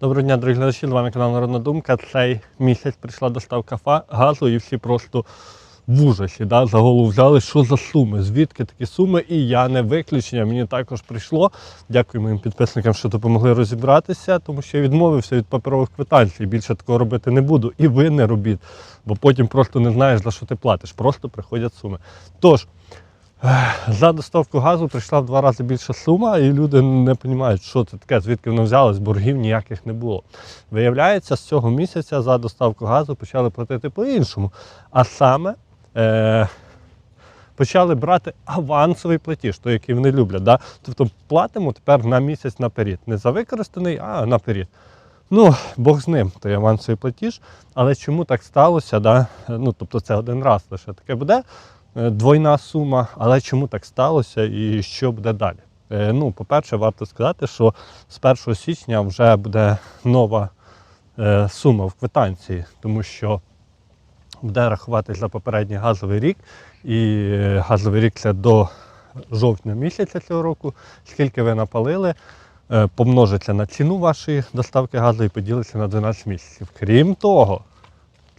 Доброго дня, дорогі глядачі, з вами канал Народна Думка. Цей місяць прийшла доставка газу і всі просто в ужасі, да, за голову взяли, що за суми, звідки такі суми, і я не виключення. Мені також прийшло. Дякую моїм підписникам, що допомогли розібратися, тому що я відмовився від паперових квитанцій. Більше такого робити не буду. І ви не робіть, бо потім просто не знаєш, за що ти платиш. Просто приходять суми. Тож. За доставку газу прийшла в два рази більша сума, і люди не розуміють, що це таке, звідки воно взялось, боргів ніяких не було. Виявляється, з цього місяця за доставку газу почали платити по-іншому. А саме е, почали брати авансовий платіж, той, який вони люблять. Да? Тобто платимо тепер на місяць наперед. Не за використаний, а наперед. Ну, Бог з ним, той авансовий платіж. Але чому так сталося? Да? Ну, тобто це один раз лише таке буде двойна сума, але чому так сталося і що буде далі? Е, Ну, по-перше, варто сказати, що з 1 січня вже буде нова е, сума в квитанції, тому що буде рахуватись за попередній газовий рік, і е, газовий рік це до жовтня місяця цього року, скільки ви напалили, е, помножиться на ціну вашої доставки газу і поділиться на 12 місяців. Крім того,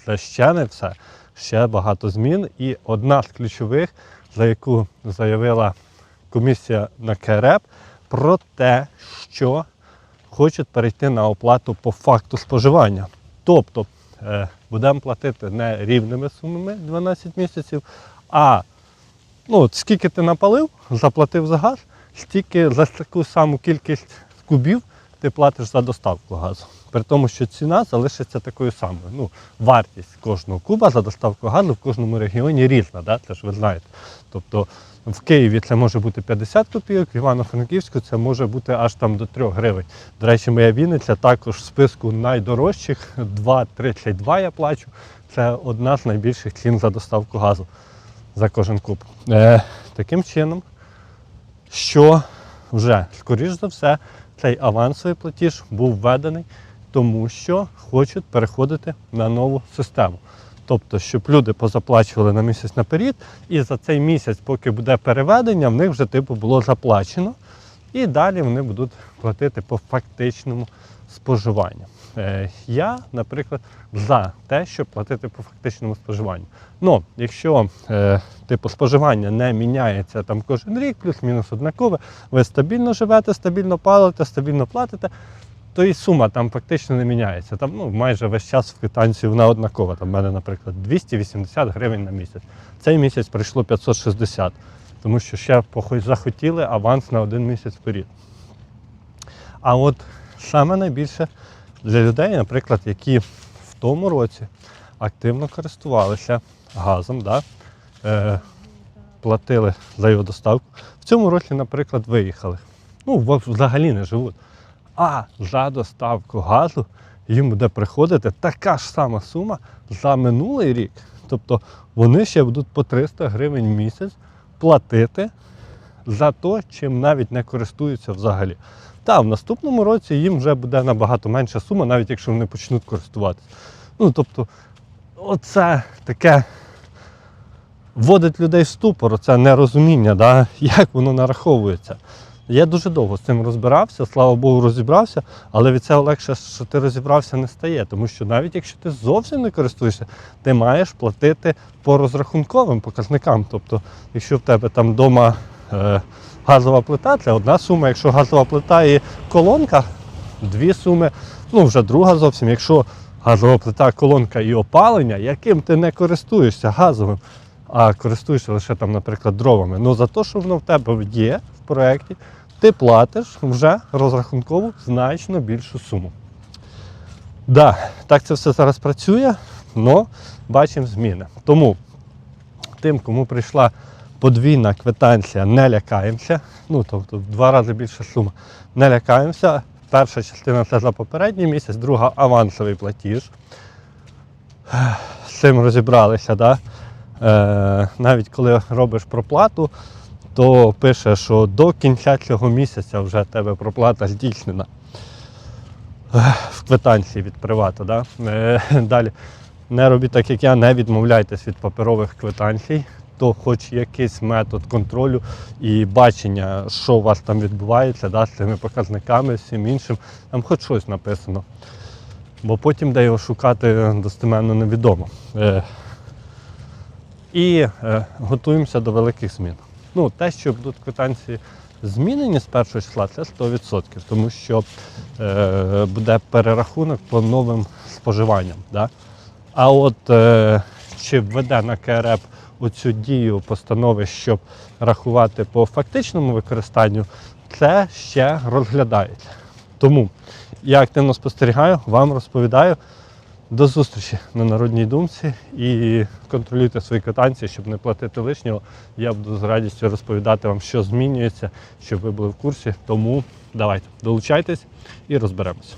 це ще не все. Ще багато змін. І одна з ключових, за яку заявила комісія на КРЕП, про те, що хочуть перейти на оплату по факту споживання. Тобто е, будемо платити не рівними сумами 12 місяців, а ну, скільки ти напалив, заплатив за газ, стільки за таку саму кількість кубів ти платиш за доставку газу. При тому, що ціна залишиться такою самою. Ну, вартість кожного куба за доставку газу в кожному регіоні різна, да? це ж ви знаєте. Тобто в Києві це може бути 50 копійок, в Івано-Франківську це може бути аж там до 3 гривень. До речі, моя Вінниця також в списку найдорожчих 2,32 я плачу. Це одна з найбільших цін за доставку газу за кожен куб. Е, таким чином, що вже, скоріш за все, цей авансовий платіж був введений, тому що хочуть переходити на нову систему. Тобто, щоб люди позаплачували на місяць наперед, і за цей місяць, поки буде переведення, в них вже типу було заплачено. І далі вони будуть платити по фактичному споживанню. Е, я, наприклад, за те, щоб платити по фактичному споживанню. Ну, якщо е, типу споживання не міняється там кожен рік, плюс-мінус однакове, ви стабільно живете, стабільно палите, стабільно платите, то і сума там фактично не міняється. Там ну, майже весь час в квитанції вона однакова. Там в мене, наприклад, 280 гривень на місяць. Цей місяць прийшло 560, тому що ще захотіли аванс на один місяць вперед. А от саме найбільше для людей, наприклад, які в тому році активно користувалися газом, да, е, платили за його доставку, в цьому році, наприклад, виїхали. Ну, взагалі не живуть. А за доставку газу їм буде приходити така ж сама сума за минулий рік. Тобто вони ще будуть по 300 гривень в місяць платити за те, чим навіть не користуються взагалі. Та в наступному році їм вже буде набагато менша сума, навіть якщо вони почнуть користуватися. Ну тобто, оце таке вводить людей в ступор, це нерозуміння, да, як воно нараховується. Я дуже довго з цим розбирався, слава Богу, розібрався, але від цього легше, що ти розібрався, не стає. Тому що навіть якщо ти зовсім не користуєшся, ти маєш платити по розрахунковим показникам. Тобто, якщо в тебе там вдома газова плита, це одна сума, якщо газова плита і колонка, дві суми, ну вже друга зовсім. Якщо газова плита, колонка і опалення, яким ти не користуєшся газовим, а користуєшся лише там, наприклад, дровами. Ну за те, що воно в тебе є в проєкті, ти платиш вже розрахункову значно більшу суму. Да, так це все зараз працює, але бачимо зміни. Тому тим, кому прийшла подвійна квитанція, не лякаємося. Ну, тобто в два рази більша сума. Не лякаємося. Перша частина це за попередній місяць, друга авансовий платіж. З цим розібралися, да? е, навіть коли робиш проплату, то пише, що до кінця цього місяця вже тебе проплата здійснена в квитанції від привату. Да? Е, далі не робіть так, як я, не відмовляйтесь від паперових квитанцій, то хоч якийсь метод контролю і бачення, що у вас там відбувається, да, з цими показниками, всім іншим, там хоч щось написано. Бо потім де його шукати достеменно невідомо. Е, і е, готуємося до великих змін. Ну, те, що будуть квитанції змінені з першого числа, це 100%, тому що е, буде перерахунок по новим споживанням. Да? А от е, чи введе на КРЕП оцю дію постанови, щоб рахувати по фактичному використанню, це ще розглядається. Тому я активно спостерігаю, вам розповідаю. До зустрічі на народній думці і контролюйте свої квитанції, щоб не платити лишнього. Я буду з радістю розповідати вам, що змінюється, щоб ви були в курсі. Тому давайте долучайтесь і розберемося.